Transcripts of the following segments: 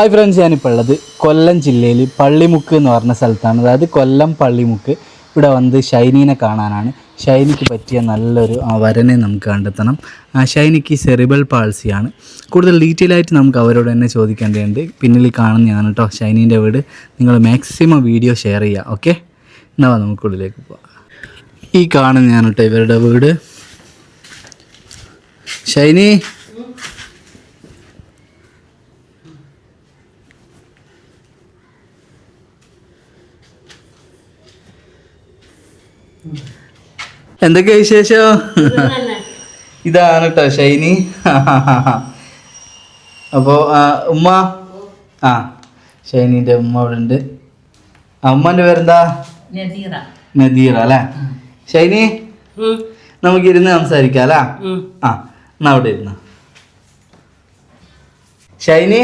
Hi friends ഞാനിപ്പോൾ ഉള്ളത് കൊല്ലം ജില്ലയിൽ പള്ളിമുക്ക് എന്ന് പറഞ്ഞ സ്ഥലത്താണ്. അതായത് കൊല്ലം പള്ളിമുക്ക്. ഇവിടെ വന്ന് ഷൈനീനെ കാണാനാണ്. ഷൈനിക്ക് പറ്റിയ നല്ലൊരു വരനെ നമുക്ക് കണ്ടെത്തണം. ആ ഷൈനിക്ക് സെറിബൽ പാൾസിയാണ്. കൂടുതൽ ഡീറ്റെയിൽ ആയിട്ട് നമുക്ക് അവരോട് തന്നെ ചോദിക്കേണ്ടതുണ്ട്. പിന്നിൽ കാണുന്നതാണ് കേട്ടോ ഷൈനീന്റെ വീട്. നിങ്ങൾ മാക്സിമം വീഡിയോ ഷെയർ ചെയ്യുക ഓക്കെ? എന്നാ നമുക്കുള്ളിലേക്ക് പോവാം. ഈ കാണുന്നതാണ് കേട്ടോ ഇവരുടെ വീട്. ഷൈനി എന്തൊക്കെ വിശേഷോ? ഇതാണ് കേട്ടോ ഷൈനി. അപ്പോ ഉമ്മ? ആ ഷൈനിന്റെ ഉമ്മ അവിടെ ഉണ്ട് ആ ഉമ്മന്റെ പേരെന്താ? നദീറ. അല്ലേ? ഷൈനി നമുക്ക് ഇരുന്ന് സംസാരിക്കാം അല്ലേ? ആ എന്നാ അവിടെ ഇരുന്ന. ഷൈനി?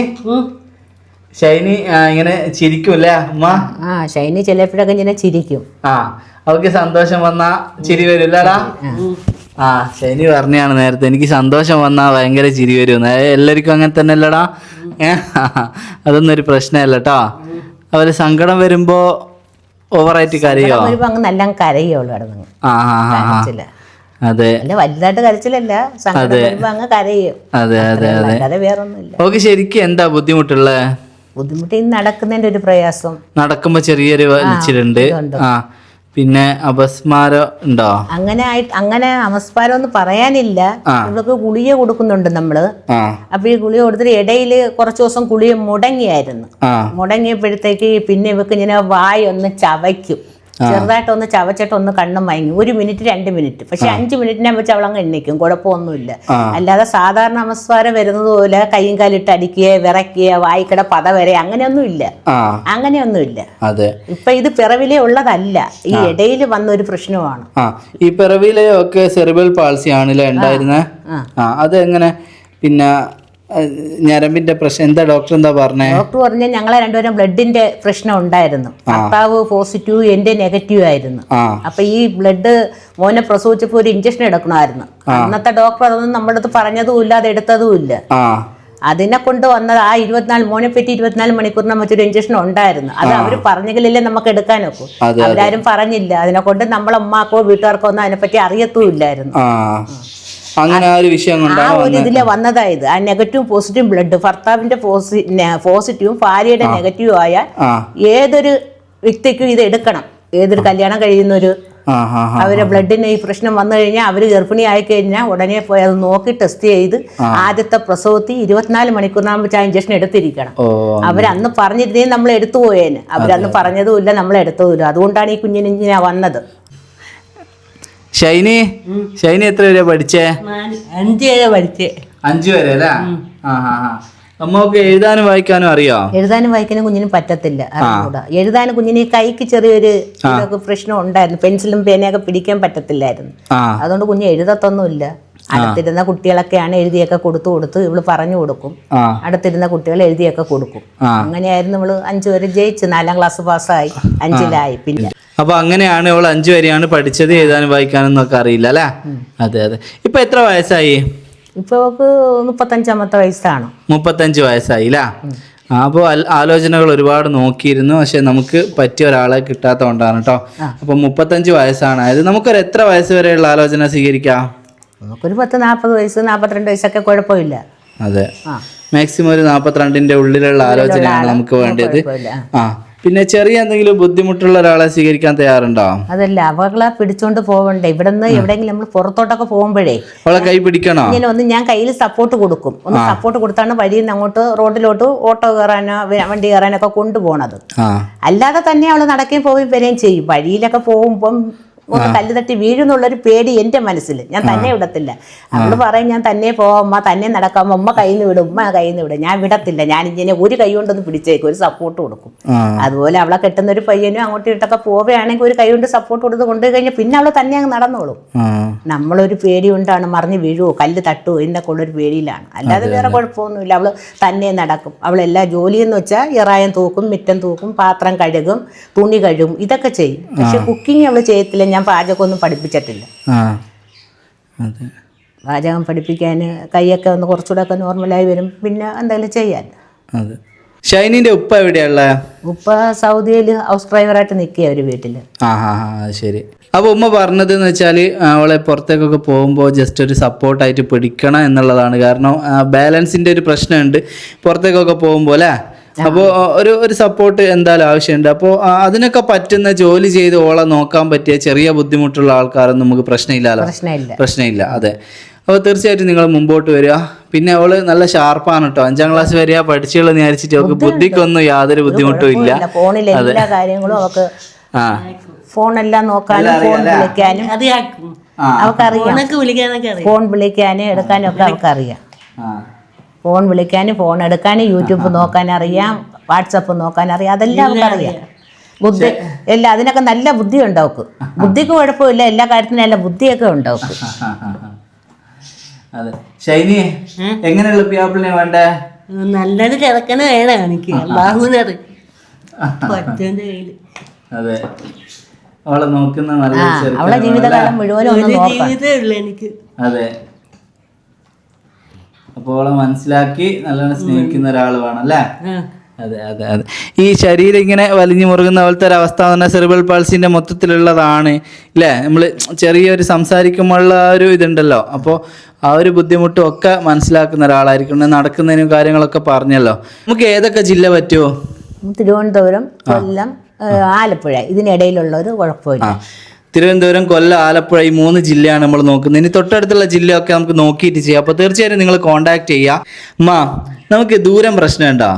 ഷൈനി ഇങ്ങനെ ചിരിക്കും അല്ലേ ഉമ്മ? ആ ഷൈനി ചിലപ്പോഴൊക്കെ ഇങ്ങനെ ചിരിക്കും. ആ അവർക്ക് സന്തോഷം വന്നാ ചിരി വരില്ലടാ. ആ. ഷൈനി പറഞ്ഞാണ് നേരത്തെ എനിക്ക് സന്തോഷം വന്നാ ഭയങ്കര ചിരി വരും. എല്ലാവർക്കും അങ്ങനെ തന്നെ അല്ലടാ? ഏ അതൊന്നും ഒരു പ്രശ്നമല്ല കേട്ടോ അവർ സങ്കടം വരുമ്പോ ഓവറായിട്ട് കരയോ? നല്ല കരയുള്ളൂ കിടന്നു ആ ആ അതെ. വലുതായിട്ട് കരച്ചിലല്ല. അതെ. അതെ അതെ അല്ലാതെ വേറൊന്നുമില്ല. ഓക്കെ ശരിക്കും എന്താ ബുദ്ധിമുട്ടുള്ളത് ബുദ്ധിമുട്ട്. നടക്കുന്നതിന്റെ ഒരു പ്രയാസം. നടക്കുമ്പോ ചെറിയൊരു വലിച്ചിലുണ്ട്. ആ പിന്നെ അപസ്മാരം ഉണ്ടോ? അങ്ങനെ ആയിട്ട് അങ്ങനെ അപസ്മാരം ഒന്നും പറയാനില്ല. നമ്മൾക്ക് ഇവൾക്ക് ഗുളിക കൊടുക്കുന്നുണ്ട് നമ്മൾ. അപ്പൊ ഈ ഗുളിക കൊടുത്തിട്ട് ഇടയിൽ കുറച്ച് ദിവസം ഗുളിക മുടങ്ങിയായിരുന്നു. മുടങ്ങിയപ്പോഴത്തേക്ക് പിന്നെ ഇവക്ക് ഇങ്ങനെ വായൊന്ന് ചവയ്ക്കും. ചെറുതായിട്ടൊന്ന് ചവച്ചിട്ട് ഒന്ന് കണ്ണും മയങ്ങി. ഒരു മിനിറ്റ് രണ്ട് മിനിറ്റ്. പക്ഷെ അഞ്ച് മിനിറ്റിനെ വെച്ച് അവളങ്ങ് എണ്ണിക്കും. കുഴപ്പമൊന്നുമില്ല. അല്ലാതെ സാധാരണ അമസ്വാരം വരുന്നത് പോലെ കൈയും കാലിട്ട് അടിക്കുക വിറയ്ക്കുക വായിക്കട പത വരെ അങ്ങനെയൊന്നും ഇല്ല അങ്ങനെയൊന്നും ഇല്ല ഇപ്പൊ ഇത് പിറവിലെ ഉള്ളതല്ല. ഈ ഇടയിൽ വന്ന ഒരു പ്രശ്നമാണ്. ഈ പിറവിലെ ഒക്കെ സെറിബൽ പാൾസി ആണല്ലേ ഉണ്ടായിരുന്നേ? ആ. ആ. അത് എങ്ങനെ പിന്നെ ഞരമ്പിന്റെ പ്രശ്നം. എന്താ ഡോക്ടർ എന്താ പറഞ്ഞേ? ഡോക്ടർ പറഞ്ഞ ഞങ്ങളെ രണ്ടുപേരും ബ്ലഡിന്റെ പ്രശ്നം ഉണ്ടായിരുന്നു. ഭർത്താവ് പോസിറ്റീവ് എന്റെ നെഗറ്റീവ് ആയിരുന്നു. അപ്പൊ ഈ ബ്ലഡ് മോനെ പ്രസവിച്ചപ്പോ ഒരു ഇഞ്ചക്ഷൻ എടുക്കണമായിരുന്നു. അന്നത്തെ ഡോക്ടർ അതൊന്നും നമ്മുടെ അടുത്ത് പറഞ്ഞതും ഇല്ല അത് എടുത്തതും ഇല്ല അതിനെ കൊണ്ട് വന്നത് ആ ഇരുപത്തിനാല് മോനെ പറ്റി ഇരുപത്തിനാല് മണിക്കൂറിന് മറ്റൊരു ഇഞ്ചക്ഷൻ ഉണ്ടായിരുന്നു. അത് അവർ പറഞ്ഞെങ്കിലല്ലേ നമുക്ക് എടുക്കാനൊക്കെ അവരാരും പറഞ്ഞില്ല. അതിനെ കൊണ്ട് നമ്മളെ അമ്മാക്കോ വീട്ടുകാർക്കോ ഒന്നും അതിനെപ്പറ്റി അറിയത്തും ഇല്ലായിരുന്നു ആ. അങ്ങനെ ആ ഒരു വിഷയം ആ ഒരു വന്നത് ഇതിലെ വന്നതായത്. ആ നെഗറ്റീവ് പോസിറ്റീവ് ബ്ലഡ് ഭർത്താവിന്റെ പോസിറ്റീവും ഭാര്യയുടെ നെഗറ്റീവും ആയാൽ ഏതൊരു വ്യക്തിക്കും ഇത് എടുക്കണം. ഏതൊരു കല്യാണം കഴിയുന്ന ഒരു അവരെ ബ്ലഡിന് ഈ പ്രശ്നം വന്നു കഴിഞ്ഞാൽ അവർ ഗർഭിണി ആയി കഴിഞ്ഞാൽ ഉടനെ പോയി അത് നോക്കി ടെസ്റ്റ് ചെയ്ത് ആദ്യത്തെ പ്രസവത്തിൽ ഇരുപത്തിനാല് മണിക്കൂറിനാകുമ്പോൾ ആ ഇഞ്ചക്ഷൻ എടുത്തിരിക്കണം. അവരന്ന് പറഞ്ഞിരുന്നേ നമ്മൾ എടുത്തു പോയേന്. അവരന്ന് പറഞ്ഞതുമില്ല നമ്മൾ എടുത്തതുമില്ല. അതുകൊണ്ടാണ് ഈ കുഞ്ഞിന് ഇങ്ങനെ വന്നത്. ഷൈനി? ഷൈനി എത്ര വരെ പഠിച്ചേ? അഞ്ച് വരെ പഠിച്ചേ. അഞ്ചു വരെ അല്ലേ ആ ആ ആ. അമ്മയ്ക്ക് എഴുതാനും വായിക്കാനും അറിയോ? എഴുതാനും വായിക്കാനും കുഞ്ഞിന് പറ്റത്തില്ല. അറിഞ്ഞൂടാ എഴുതാനും കുഞ്ഞിന് കൈക്ക് ചെറിയൊരു പ്രശ്നം ഉണ്ടായിരുന്നു പെൻസിലും പേനയൊക്കെ പിടിക്കാൻ പറ്റത്തില്ലായിരുന്നു. അതുകൊണ്ട് കുഞ്ഞ് എഴുതത്തൊന്നുമില്ല. അടുത്തിരുന്ന കുട്ടികളൊക്കെയാണ് എഴുതിയൊക്കെ കൊടുത്തു കൊടുത്ത് ഇവൾ പറഞ്ഞു കൊടുക്കും. അടുത്തിരുന്ന കുട്ടികൾ എഴുതിയൊക്കെ കൊടുക്കും. അങ്ങനെയായിരുന്നു ഇവൾ അഞ്ചു വരെ ജയിച്ച് നാലാം ക്ലാസ് പാസ്സായി. അഞ്ചിലായി പിന്നെ. അപ്പൊ അങ്ങനെയാണ് ഇവൾ അഞ്ചു വരെയാണ് പഠിച്ചത് എഴുതാനും വായിക്കാനും ഒക്കെ അറിയില്ല അല്ലേ? അതെ അതെ. ഇപ്പൊ എത്ര വയസ്സായി? ഇപ്പൊ മുപ്പത്തഞ്ചാമത്തെ വയസ്സാണ്. മുപ്പത്തഞ്ച് വയസ്സായി അല്ലേ അപ്പോൾ ആലോചനകൾ ഒരുപാട് നോക്കിയിരുന്നു. പക്ഷെ നമുക്ക് പറ്റിയ ഒരാളെ കിട്ടാത്തതുകൊണ്ടാണ് കേട്ടോ അപ്പൊ മുപ്പത്തഞ്ച് വയസ്സാണ്. അതായത് നമുക്കൊരു എത്ര വയസ്സ് വരെയുള്ള ആലോചന സ്വീകരിക്കാം? നമുക്കൊരു പത്ത് നാൽപ്പത് വയസ്സ് നാൽപ്പത്തിരണ്ട് വയസ്സൊക്കെ കുഴപ്പമില്ല. അതെ. മാക്സിമം ഒരു നാൽപ്പത്തിരണ്ടിന്റെ ഉള്ളിലുള്ള ആലോചനയാണ് നമുക്ക് വേണ്ടത്. ആ. പിന്നെ ചെറിയ എന്തെങ്കിലും ബുദ്ധിമുട്ടുള്ള ഒരാളെ സ്വീകരിക്കാൻ തയ്യാറുണ്ടോ? അതല്ല അവകളെ പിടിച്ചോണ്ട് പോവണ്ടേ. ഇവിടെ നിന്ന് എവിടെയെങ്കിലും നമ്മൾ പുറത്തോട്ടൊക്കെ പോകുമ്പോഴേ അവളെ കൈ പിടിക്കണോ? ഇങ്ങനെ ഒന്ന് ഞാൻ കയ്യിൽ സപ്പോർട്ട് കൊടുക്കും. ഒന്ന് സപ്പോർട്ട് കൊടുത്താണ് വഴിയിൽ നിന്ന് അങ്ങോട്ട് റോഡിലോട്ട് ഓട്ടോ കയറാനോ വണ്ടി കയറാനൊക്കെ കൊണ്ടുപോകണത് അല്ലാതെ തന്നെ അവൾ നടക്കുകയും പോവുകയും വരികയും ചെയ്യും. വഴിയിലൊക്കെ പോകുമ്പം ഒന്ന് കല്ല് തട്ടി വീഴുന്നുള്ളൊരു പേടി എന്റെ മനസ്സിൽ ഞാൻ തന്നെ വിടത്തില്ല. അവൾ പറയും ഞാൻ തന്നെ പോവാം അമ്മ തന്നെ നടക്കാം അമ്മ കയ്യിൽ നിന്ന് വിടും ഉമ്മ കയ്യിൽ നിന്ന് വിടും. ഞാൻ വിടത്തില്ല. ഞാൻ ഇങ്ങനെ ഒരു കൈ കൊണ്ടൊന്ന് പിടിച്ചേക്കും ഒരു സപ്പോർട്ട് കൊടുക്കും. അതുപോലെ അവളെ കെട്ടുന്ന ഒരു പയ്യനും അങ്ങോട്ടും ഇട്ടൊക്കെ പോവുകയാണെങ്കിൽ ഒരു കൈ കൊണ്ട് സപ്പോർട്ട് കൊടുത്ത് കൊണ്ടു കഴിഞ്ഞാൽ പിന്നെ അവൾ തന്നെ അങ്ങ് നടന്നോളും. നമ്മളൊരു പേടി കൊണ്ടാണ് മറിഞ്ഞ് വീഴുവോ കല്ല് തട്ടുവോ എന്നൊക്കെ ഉള്ളൊരു പേടിയിലാണ്. അല്ലാതെ വേറെ കുഴപ്പമൊന്നുമില്ല. അവൾ തന്നെ നടക്കും. അവളെല്ലാ ജോലിയെന്ന് വെച്ചാൽ ഇറായം തൂക്കും മിറ്റം തൂക്കും പാത്രം കഴുകും തുണി കഴുകും ഇതൊക്കെ ചെയ്യും. പക്ഷെ കുക്കിംഗ് അവൾ ചെയ്യത്തില്ല. ഞാൻ പാചകമൊന്നും പഠിപ്പിച്ചിട്ടില്ല. അതെ. പാചകം പഠിപ്പിക്കാൻ കൈയൊക്കെ ഒന്ന് കുറച്ചുകൂടെ ഒക്കെ നോർമലായി വരും. പിന്നെ എന്തെങ്കിലും ചെയ്യാൻ. അതെ. ഷൈനിന്റെ ഉപ്പ എവിടെയുള്ള ഉപ്പ സൗദിയിൽ ഹൗസ് ഡ്രൈവറായിട്ട് നിൽക്കുക ഒരു വീട്ടിൽ ആ ഹാ ശരി. അപ്പോൾ ഉമ്മ പറഞ്ഞത് എന്ന് വെച്ചാൽ അവളെ പുറത്തേക്കൊക്കെ പോകുമ്പോൾ ജസ്റ്റ് ഒരു സപ്പോർട്ടായിട്ട് പിടിക്കണം എന്നുള്ളതാണ്. കാരണം ബാലൻസിന്റെ ഒരു പ്രശ്നമുണ്ട്. പുറത്തേക്കൊക്കെ പോകുമ്പോൾ അല്ലേ? അപ്പോൾ ഒരു ഒരു സപ്പോർട്ട് എന്തായാലും ആവശ്യമുണ്ട്. അപ്പോൾ അതിനൊക്കെ പറ്റുന്ന ജോലി ചെയ്ത് ഓളെ നോക്കാൻ പറ്റിയ ചെറിയ ബുദ്ധിമുട്ടുള്ള ആൾക്കാരൊന്നും നമുക്ക് പ്രശ്നമില്ലല്ലോ പ്രശ്നമില്ല. പ്രശ്നമില്ല അതെ. അപ്പോൾ തീർച്ചയായിട്ടും നിങ്ങൾ മുമ്പോട്ട് വരിക. പിന്നെ അവൾ നല്ല ഷാർപ്പാണ് കേട്ടോ അഞ്ചാം ക്ലാസ് വരെ പഠിച്ചുള്ള വിചാരിച്ചിട്ട് അവൾക്ക് ബുദ്ധിക്കൊന്നും യാതൊരു ബുദ്ധിമുട്ടും ഇല്ല. എല്ലാ കാര്യങ്ങളും ഫോണെല്ലാം നോക്കാനും ഫോൺ വിളിക്കാനും അവക്കറിയാം. ഫോണൊക്കെ വിളിക്കാനൊക്കെ അറിയാം. ഫോൺ വിളിക്കാനും എടുക്കാനും ഒക്കെ അവക്കറിയാം. ആ. ഫോൺ വിളിക്കാനും ഫോൺ എടുക്കാനും യൂട്യൂബ് നോക്കാൻ അറിയാം വാട്സപ്പ് നോക്കാൻ അറിയാം അതെല്ലാം അവർക്കറിയാം ബുദ്ധി എല്ലാം അതിനൊക്കെ നല്ല ബുദ്ധി ഉണ്ടാവും. ബുദ്ധിക്ക് കുഴപ്പമില്ല എല്ലാ കാര്യത്തിനും നല്ല ബുദ്ധിയൊക്കെ ഉണ്ടാവും. അതെ. ഷൈനി എങ്ങനെയുള്ള പിയാപ്പിളിനെ വേണ്ട? നല്ലൊരു കിടക്കണ വേണം എനിക്ക്. അതെ. അവളെ നോക്കുന്ന നല്ല ജീവിതം അവളെ ജീവിതകാലം മുഴുവനും ജീവിതമേ ഉള്ളു എനിക്ക്. അതെ. അപ്പോൾ അവളെ മനസ്സിലാക്കി നല്ലോണം സ്നേഹിക്കുന്ന ഒരാൾ വേണം അല്ലേ? അതെ അതെ അതെ. ഈ ശരീരം ഇങ്ങനെ വലിഞ്ഞു മുറുകുന്ന പോലത്തെ ഒരു അവസ്ഥ എന്ന് പറഞ്ഞാൽ സെറിബൽ പാൾസിന്റെ മൊത്തത്തിലുള്ളതാണ് ഇല്ലേ? നമ്മൾ ചെറിയൊരു സംസാരിക്കുമ്പോഴുള്ള ആ ഒരു ഇതുണ്ടല്ലോ. അപ്പോൾ ആ ഒരു ബുദ്ധിമുട്ടും ഒക്കെ മനസ്സിലാക്കുന്ന ഒരാളായിരിക്കും നടക്കുന്നതിനും കാര്യങ്ങളൊക്കെ പറഞ്ഞല്ലോ. നമുക്ക് ഏതൊക്കെ ജില്ല പറ്റുമോ തിരുവനന്തപുരം കൊല്ലം ആലപ്പുഴ. ഇതിനിടയിലുള്ള ഒരു കുഴപ്പമില്ല. തിരുവനന്തപുരം കൊല്ലം ആലപ്പുഴ ഈ മൂന്ന് ജില്ലയാണ് നമ്മൾ നോക്കുന്നത്. ഇനി തൊട്ടടുത്തുള്ള ജില്ലയൊക്കെ നമുക്ക് നോക്കിയിട്ട് ചെയ്യാം. അപ്പോൾ തീർച്ചയായും നിങ്ങൾ കോൺടാക്ട് ചെയ്യാം മാ നമുക്ക് ദൂരം പ്രശ്നമുണ്ടോ?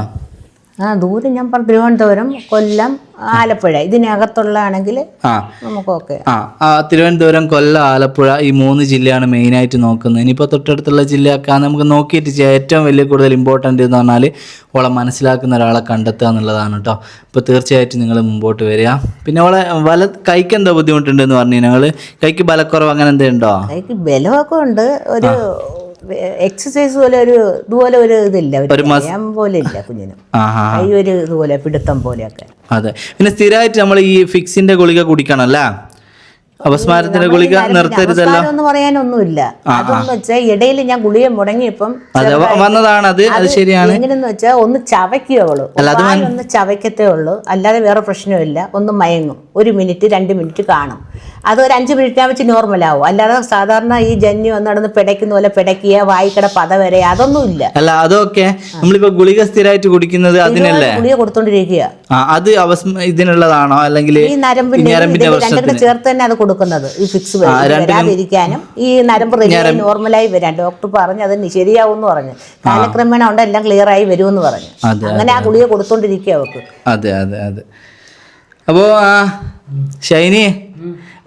ആ ദൂരം ഞാൻ പറഞ്ഞു തിരുവനന്തപുരം കൊല്ലം ആലപ്പുഴ. ഇതിനകത്തുള്ളതാണെങ്കിൽ ആണെങ്കിൽ നമുക്കൊക്കെ. ആ ആ തിരുവനന്തപുരം കൊല്ലം ആലപ്പുഴ ഈ മൂന്ന് ജില്ലയാണ് മെയിനായിട്ട് നോക്കുന്നത്. ഇനിയിപ്പോൾ തൊട്ടടുത്തുള്ള ജില്ലയൊക്കെ നമുക്ക് നോക്കിയിട്ട് ഏറ്റവും വലിയ കൂടുതൽ ഇമ്പോർട്ടന്റ് എന്ന് പറഞ്ഞാൽ ഓളെ മനസ്സിലാക്കുന്ന ഒരാളെ കണ്ടെത്തുക എന്നുള്ളതാണ് കേട്ടോ ഇപ്പോൾ തീർച്ചയായിട്ടും നിങ്ങൾ മുമ്പോട്ട് വരിക. പിന്നെ ഓളെ വല കൈക്ക് എന്താ ബുദ്ധിമുട്ടുണ്ടെന്ന് പറഞ്ഞു ഞങ്ങൾ കൈക്ക് ബലക്കുറവ് അങ്ങനെ എന്തെങ്കിലും ഉണ്ടോ കൈക്ക് ബലമൊക്കെ ഉണ്ട്. ഒരു എക്സസൈസ് പോലെ ഒരു ഇതുപോലെ ഒരു ഇതില്ല. ഒരു പോലെ ഇല്ല കുഞ്ഞിന്. കൈ ഒരു ഇതുപോലെ പിടുത്തം പോലെയൊക്കെ. അതെ. പിന്നെ സ്ഥിരമായിട്ട് നമ്മൾ ഈ ഫിക്സിന്റെ ഗുളിക കുടിക്കണം അല്ലേ? അപസ്മാരത്തിന്റെ ഗുളിക നിർത്തരുതല്ലോ എന്ന് പറയാനൊന്നുമില്ല അതെന്ന് വെച്ചാൽ ഇടയിൽ ഞാൻ ഗുളിക മുടങ്ങിയപ്പം വന്നതാണ് അത് അത് ശരിയാണ്. എങ്ങനെയെന്ന് വെച്ചാൽ ഒന്ന് ചവയ്ക്കേ ഉള്ളൂ. ഒന്ന് ചവയ്ക്കത്തേ ഉള്ളൂ. അല്ലാതെ വേറെ പ്രശ്നമില്ല. ഒന്ന് മയങ്ങും. ഒരു മിനിറ്റ് രണ്ട് മിനിറ്റ് കാണും. അത് ഒരു അഞ്ച് മിനിറ്റ് വെച്ച് നോർമൽ ആവും. അല്ലാതെ സാധാരണ ഈ ജന്യു നടന്ന് പിടയ്ക്കുന്ന പോലെ പിടയ്ക്കുക വായിക്കട പത വരെ അതൊന്നും ഇല്ല. അല്ല അതൊക്കെ നമ്മളിപ്പോ ഗുളിക സ്ഥിരമായിട്ട് കുടിക്കുന്നത് അതിനല്ലേ? ഗുളിക കൊടുത്തോണ്ടിരിക്കുക അത് ഇതിനുള്ളതാണോ? അല്ലെങ്കിൽ ഈ നരമ്പിന്റെ ചേർത്ത് തന്നെ അത് കൊടുക്കുന്നത് ഈ ഫിക്സ് വരാതിരിക്കാനും. ഈ നരമ്പ് നോർമലായി വരാൻ. ഡോക്ടർ പറഞ്ഞു അത് ശരിയാവും എന്ന് പറഞ്ഞു. കാലക്രമേണ ഉണ്ട് എല്ലാം ക്ലിയർ ആയി വരുമെന്ന് പറഞ്ഞു. അങ്ങനെ ആ ഗുളിക കൊടുത്തോണ്ടിരിക്കുക അവർക്ക് അതെ അതെ അതെ. അപ്പോ ഷൈനി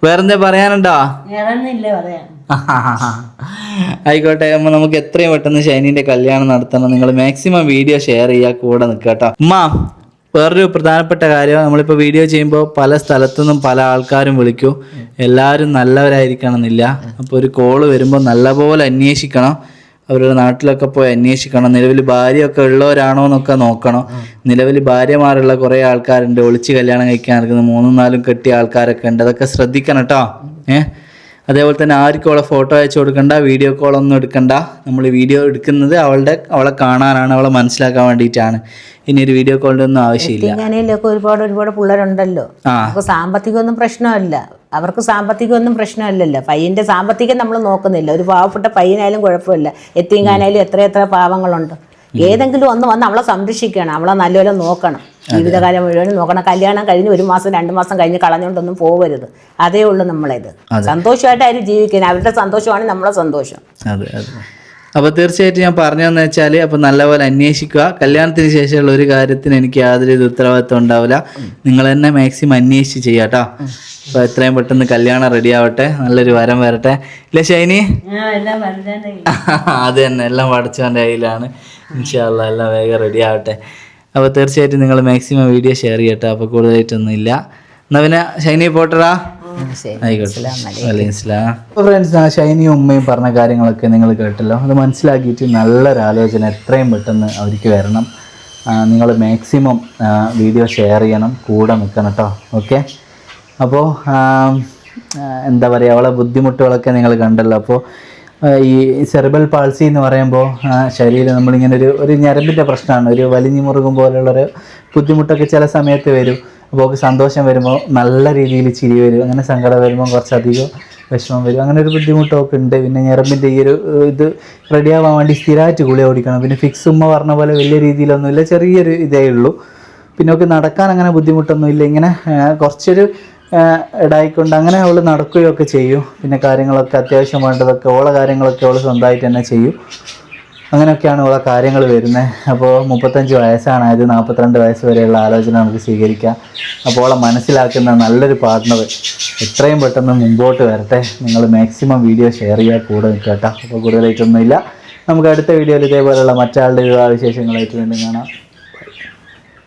വേറെന്താ പറയാനുണ്ടോ? ആയിക്കോട്ടെ അമ്മ നമുക്ക് എത്രയും പെട്ടെന്ന് ഷൈനിന്റെ കല്യാണം നടത്തണം. നിങ്ങൾ മാക്സിമം വീഡിയോ ഷെയർ ചെയ്യുക കൂടെ നിൽക്കുക കേട്ടോ. ഉമ്മ വേറൊരു പ്രധാനപ്പെട്ട കാര്യം നമ്മളിപ്പോൾ വീഡിയോ ചെയ്യുമ്പോൾ പല സ്ഥലത്തുനിന്നും പല ആൾക്കാരും വിളിക്കും. എല്ലാവരും നല്ലവരായിരിക്കണം എന്നില്ല അപ്പോൾ ഒരു കോൾ വരുമ്പോൾ നല്ലപോലെ അന്വേഷിക്കണം. അവരുടെ നാട്ടിലൊക്കെ പോയി അന്വേഷിക്കണം. നിലവിൽ ഭാര്യയൊക്കെ ഉള്ളവരാണോ എന്നൊക്കെ നോക്കണം. നിലവിൽ ഭാര്യമാരുള്ള കുറേ ആൾക്കാരുണ്ട്. ഒളിച്ച് കല്യാണം കഴിക്കാൻ നടക്കുന്ന മൂന്നും നാലും കെട്ടിയ ആൾക്കാരൊക്കെ ഉണ്ട്. അതൊക്കെ ശ്രദ്ധിക്കണം കേട്ടോ. ഏഹ് അതേപോലെ തന്നെ ആർക്കും അവളെ ഫോട്ടോ അയച്ചു കൊടുക്കണ്ട വീഡിയോ കോൾ ഒന്നും എടുക്കണ്ട. നമ്മൾ വീഡിയോ എടുക്കുന്നത് അവളുടെ അവളെ കാണാനാണ് അവളെ മനസ്സിലാക്കാൻ വേണ്ടിയിട്ടാണ്. ഇനി ഒരു വീഡിയോ കോളിന്റെ ഒന്നും ആവശ്യമില്ല. ഒരുപാട് ഒരുപാട് പിള്ളേരുണ്ടല്ലോ. സാമ്പത്തികമൊന്നും പ്രശ്നമല്ല. അവർക്ക് സാമ്പത്തികമൊന്നും പ്രശ്നമല്ലല്ലോ. പയ്യന്റെ സാമ്പത്തികം നമ്മൾ നോക്കുന്നില്ല. ഒരു പാവപ്പെട്ട പയ്യനായാലും കുഴപ്പമില്ല. എത്തിങ്കാനായാലും എത്ര എത്ര പാവങ്ങളുണ്ട്. ഏതെങ്കിലും ഒന്ന് വന്ന് അവളെ സംരക്ഷിക്കണം. അവളെ നല്ലപോലെ നോക്കണം. ജീവിതകാലം മുഴുവനും നോക്കണം. കല്യാണം കഴിഞ്ഞ് ഒരു മാസം രണ്ട് മാസം കഴിഞ്ഞ് കളഞ്ഞുകൊണ്ടൊന്നും പോകരുത് അതേ ഉള്ളൂ നമ്മളിത് സന്തോഷമായിട്ട് അവർ ജീവിക്കുന്നത് അവരുടെ സന്തോഷമാണ് നമ്മളെ സന്തോഷം. അപ്പോൾ തീർച്ചയായിട്ടും ഞാൻ പറഞ്ഞതെന്ന് വെച്ചാൽ അപ്പോൾ നല്ലപോലെ അന്വേഷിക്കുക. കല്യാണത്തിന് ശേഷമുള്ള ഒരു കാര്യത്തിന് എനിക്ക് യാതൊരു ഇത് ഉത്തരവാദിത്വം ഉണ്ടാവില്ല. നിങ്ങൾ തന്നെ മാക്സിമം അന്വേഷിച്ച് ചെയ്യാട്ടോ അപ്പോൾ എത്രയും പെട്ടെന്ന് കല്യാണം റെഡി ആവട്ടെ. നല്ലൊരു വരം വരട്ടെ. ഇല്ല ഷൈനി? അത് തന്നെ എല്ലാം പഠിച്ചവന്റെ കയ്യിലാണ്. ഇൻഷാല്ല എല്ലാം വേഗം റെഡി ആവട്ടെ. അപ്പോൾ തീർച്ചയായിട്ടും നിങ്ങൾ മാക്സിമം വീഡിയോ ഷെയർ ചെയ്യട്ടോ അപ്പോൾ കൂടുതലായിട്ടൊന്നും ഇല്ല എന്നാൽ പിന്നെ ഷൈനി പോട്ടറാ ഫ്രണ്ട്സ് ആ ഷൈനിയും ഉമ്മയും പറഞ്ഞ കാര്യങ്ങളൊക്കെ നിങ്ങൾ കേട്ടല്ലോ. അത് മനസ്സിലാക്കിയിട്ട് നല്ലൊരു ആലോചന എത്രയും പെട്ടെന്ന് അവർക്ക് വരണം. നിങ്ങൾ മാക്സിമം വീഡിയോ ഷെയർ ചെയ്യണം കൂടെ നിൽക്കണം കേട്ടോ ഓക്കെ അപ്പോൾ എന്താ പറയുക അവളെ ബുദ്ധിമുട്ടുകളൊക്കെ നിങ്ങൾ കണ്ടല്ലോ. അപ്പോൾ ഈ സെർബൽ പാൾസി എന്ന് പറയുമ്പോൾ ശരീരം നമ്മളിങ്ങനെ ഒരു ഒരു ഞരമ്പിന്റെ പ്രശ്നമാണ്. ഒരു വലിഞ്ഞു മുറുകും പോലുള്ളൊരു ബുദ്ധിമുട്ടൊക്കെ ചില സമയത്ത് വരും. അപ്പോൾ സന്തോഷം വരുമ്പോൾ നല്ല രീതിയിൽ ചിരി വരും അങ്ങനെ സങ്കടം വരുമ്പോൾ കുറച്ചധികം വിഷമം വരും. അങ്ങനെ ഒരു ബുദ്ധിമുട്ടൊക്കെ ഉണ്ട്. പിന്നെ ഞരമ്പിന്റെ ഈ ഒരു ഇത് റെഡിയാവാൻ വേണ്ടി സ്ഥിരമായിട്ട് ഗുളിക ഓടിക്കണം പിന്നെ ഫിക്സ് ഉമ്മ പറഞ്ഞ പോലെ വലിയ രീതിയിലൊന്നുമില്ല ചെറിയൊരു ഇതേ ഉള്ളൂ. പിന്നെ ഒക്കെ നടക്കാൻ അങ്ങനെ ബുദ്ധിമുട്ടൊന്നുമില്ല ഇങ്ങനെ കുറച്ചൊരു ഇടായിക്കൊണ്ട് അങ്ങനെ അവൾ നടക്കുകയൊക്കെ ചെയ്യും. പിന്നെ കാര്യങ്ങളൊക്കെ അത്യാവശ്യം വേണ്ടതൊക്കെ ഓളെ കാര്യങ്ങളൊക്കെ അവൾ സ്വന്തമായിട്ട് തന്നെ ചെയ്യും. അങ്ങനെയൊക്കെയാണ് ഉള്ള കാര്യങ്ങൾ വരുന്നത്. അപ്പോൾ മുപ്പത്തഞ്ച് വയസ്സാണ്. ആയത് നാൽപ്പത്തിരണ്ട് വയസ്സ് വരെയുള്ള ആലോചന നമുക്ക് സ്വീകരിക്കാം. അപ്പോൾ അവളെ മനസ്സിലാക്കുന്ന നല്ലൊരു പാർട്ട്ണർ എത്രയും പെട്ടെന്ന് മുമ്പോട്ട് വരട്ടെ. നിങ്ങൾ മാക്സിമം വീഡിയോ ഷെയർ ചെയ്യുക കൂടെ കേട്ടോ. അപ്പോൾ കൂടുതലായിട്ടൊന്നുമില്ല. നമുക്ക് അടുത്ത വീഡിയോയിൽ ഇതേപോലെയുള്ള മറ്റാളുടെ വിവാഹ വിശേഷങ്ങളായിട്ട് വീണ്ടും കാണാം.